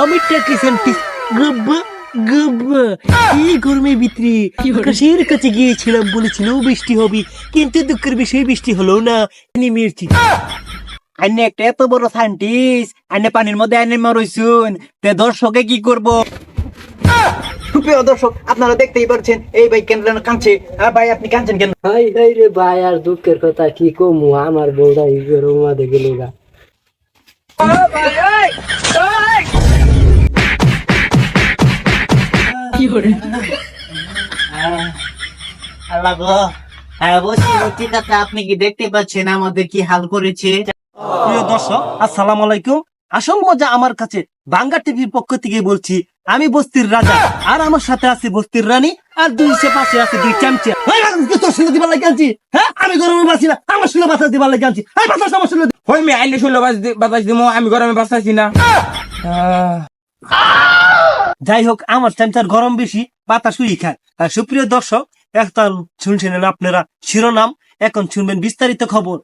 আমি টাকি সান্টিস গব্বা গব্বা এই গরমের ভিতরে আকাশের কাছে গিয়েছিলাম বলেছিল বৃষ্টি হবে কিন্তু দুঃখের বিষয় বৃষ্টি হলো না। নেমেছি আন্য একটা এত বড় সাইন্টিস্ট আন্য পানির মধ্যে আন্য মরইছুন। তে দর্শকে কি করব? সুপ্রিয় দর্শক আপনারা দেখতেই পাচ্ছেন এই ভাই কেন কাঁদছে। হ্যাঁ ভাই আপনি কাঁদছেন কেন? হাই হাই রে ভাই আর দুঃখের কথা কি কমু? আমার বউটা এই গরম মাঝে গেল আল্লাহ গো হ্যাঁ আপনি কি দেখতে পাচ্ছেন আমাদের কি হাল করেছে প্রিয় দর্শক আসসালামু আলাইকুম। আসল মজা আমার কাছে বাংলা টিভির পক্ষ থেকে বলছি আমি বস্তির রাজা আর আমার সাথে আছে বস্তির রানী আর দুই সে পাশে আছে দুই চামচা তোর শুনে দিবার লাগে আনছি হ্যাঁ? আমি গরমে বাঁচি না আমার শুনে বাঁচা দিবার লাগে আনছি। এই বাতাস আমার শুনে হই মে আইলে শুনলো বাতাস দিমো আমি গরমে বাঁচতাছি না। যাই হোক আমার চামচার গরম বেশি বাতাস উই খায়। আর সুপ্রিয় দর্শক এখন শুনছিলেন আপনারা শিরোনাম এখন শুনবেন বিস্তারিত খবর।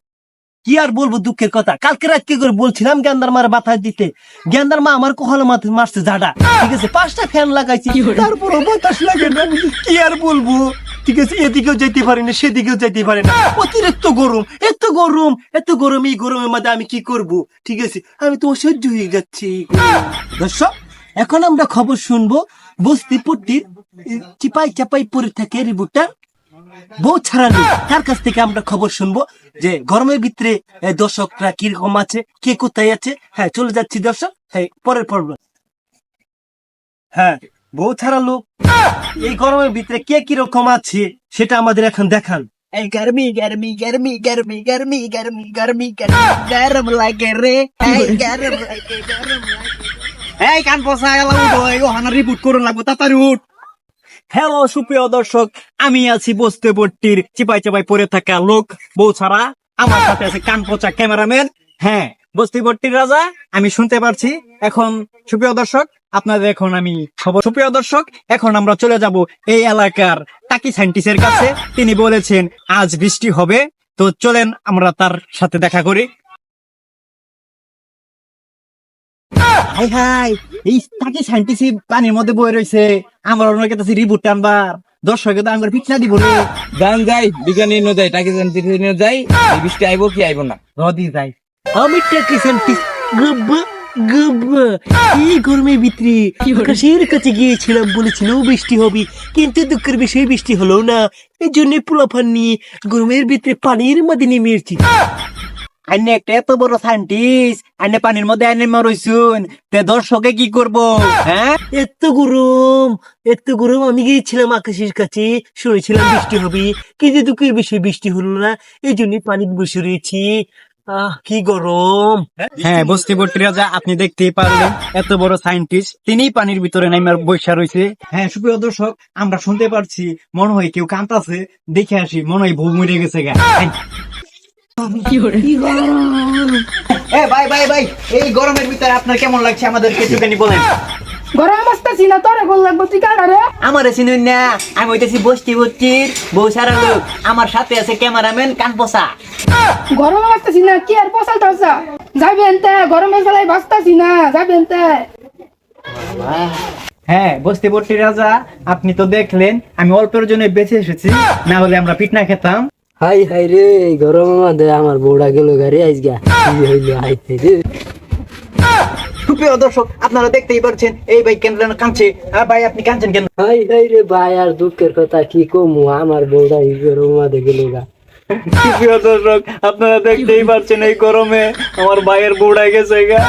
কি আর বলব দুঃখের কথা? কালকে রাত কি করে বলছিলাম গেন্দার মারে বাতাস দিতে। গেন্দার মা আমার কখনো মাথা মারছে জাডা ঠিক আছে পাঁচটা ফ্যান লাগাইছি তারপরও বাতাস লাগে না। কি আর বলব? ঠিক আছে এদিকেও যেতে পারি না সেদিকেও যেতে পারি না। অতিরিক্ত গরম এত গরম এত গরম এই গরমের মধ্যে আমি কি করব? ঠিক আছে আমি তো অসহ্য হয়ে যাচ্ছি। দর্শক এখন আমরা খবর শুনব বস্তিপুরটির চিপাই চাপাইপুর থেকে রিপোর্টার বউ ছাড়ানি। তার কাছ থেকে আমরা খবর শুনব যে গরমের ভিতরে দর্শকরা কীরকম আছে, কে কোথায় আছে। হ্যাঁ চলে যাচ্ছি দর্শক। হ্যাঁ পরের পর্ব। হ্যাঁ বউ ছাড়া লোক। এই গরমের ভিতরে কে কীরকম আছে, সেটা আমাদের এখন দেখান। এই গরমি গরমি গরমি গরমি গরমি গরমি গরমি, গরম লাগে রে। গরম লাগে গরম লাগে। এই, কান রিপোর্ট করুন লাগবো, তাড়াতাড়ি হ্যালো সুপ্রিয় দর্শক, আমি আছি বসতে পট্টির চিপাই চিপাই পরে থাকা লোক, বউ ছাড়া। আমার সাথে আছে কান পচা ক্যামেরাম্যান। হ্যাঁ বস্তি পট্টির রাজা, আমি শুনতে পারছি। এখন, সুপ্রিয় দর্শক, আপনাদের এখন আমি খবর সুপ্রিয় দর্শক, এখন আমরা চলে যাব এই এলাকার টাকি সাইন্টিস্টের কাছে। তিনি বলেছেন, আজ বৃষ্টি হবে। তো চলেন আমরা তার সাথে দেখা করি। হাই হাই এই টাকি সাইন্টিস্ট পানির মধ্যে বয়ে রয়েছে আমার অনেক কাছে আনবার। দর্শকে তো আমার পিছনা দিব গান যাই বিজ্ঞানী ন যাই তাকে ন যাই এই বৃষ্টি আইব কি আইব না। রদি যাই। আমি টাকি এই ভিতরে আকাশের কাছে গিয়েছিলাম বলেছিল বৃষ্টি হবে কিন্তু দুঃখের বিষয় বৃষ্টি হলো না। এই জন্য পোলাফান নিয়ে গরমের ভিতরে পানির মধ্যে নেমেছি আন্য একটা এত বড় সাইন্টিস্ট আন্য পানির মধ্যে আন্য মরইছুন তে দর্শকে কি করব? হ্যাঁ? এত গরম এত গরম আমি গিয়েছিলাম আকাশের কাছে? শুনেছিলাম বৃষ্টি হবে। কিন্তু দুঃখের বিষয় বৃষ্টি হলো না। এই জন্য বসে রয়েছি। আহ কি গরম। হ্যাঁ বস্তি ভর্তি রাজা আপনি দেখতেই পারলেন এত বড় সাইন্টিস্ট তিনি পানির ভিতরে নাইমার বৈশা রয়েছে। হ্যাঁ সুপ্রিয় দর্শক আমরা শুনতে পারছি মনে হয় কেউ কাঁদতাছে দেখে আসি মনে হয় বউ মরে গেছে গা। এ ভাই ভাই ভাই এই গরমের ভিতরে আপনার কেমন লাগছে? আমাদেরকে একটুখানি বলেন। গরম আসতেছি না তোরে গোল লাগবো তুই কাটা রে আমার চিনুন না আমি হইতেছি বস্তি ভর্তির বউ সারা লোক। আমার সাথে আছে ক্যামেরাম্যান কান পোষা গরম আসতেছি না কি আর পসাল টসা যাবি এনতে গরমের ফেলাই বাঁচতাছি না যাবি এনতে। হ্যাঁ বস্তি ভর্তি রাজা আপনি তো দেখলেন আমি অল্পের জন্য বেঁচে এসেছি। না হলে আমরা পিটনা খেতাম। হাই হাই রে মধ্যে আমার বউটা গেল গাড়ি আইসগা কি হইল হাই হাই রে। দর্শক আপনারা দেখতেই পাচ্ছেন এই ভাই কেন কাঁদছে। হ্যাঁ ভাই আপনি কাঁদছেন কেন? হাই হাই রে ভাই আর দুঃখের কথা কি কমু? আমার এই গেল গা। দর্শক আপনারা দেখতেই পাচ্ছেন এই গরমে আমার ভাইয়ের বউড়া গেছে গা।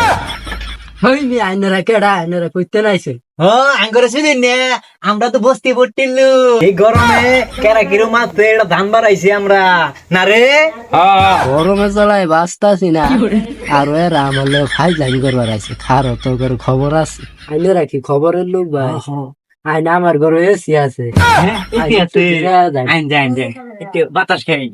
হইনি আইনারা কেডা? আইনারা কইতে নাইছে। ও আঙ্গরে শুনিন না আমরা তো বস্তি লোক। এই গরমে কেরা কিরো মাত্র এটা ধান বাড়াইছি আমরা। না রে? গরমে চলাই বাঁচতাছি না। আর এরা আমার লোক ফাই জানি করবার আছে। খারো তো করে খবর আছে? আইনারা কি খবরের লোক ভাই? আইন আমার ঘরে এসি আছে। হ্যাঁ। আইন যাই আইন যাই একটু বাতাস খাই।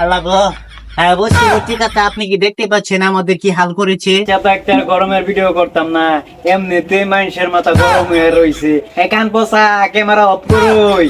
আল্লাহ গো। হ্যাঁ বলছি ঠিক আছে আপনি কি দেখতে পাচ্ছেন? আমাদের কি হাল করেছে? তো একটা গরমের ভিডিও করতাম না। এমনিতে মানুষের মাথা গরম হয়ে রইছে। একান বসা ক্যামেরা অফ করুই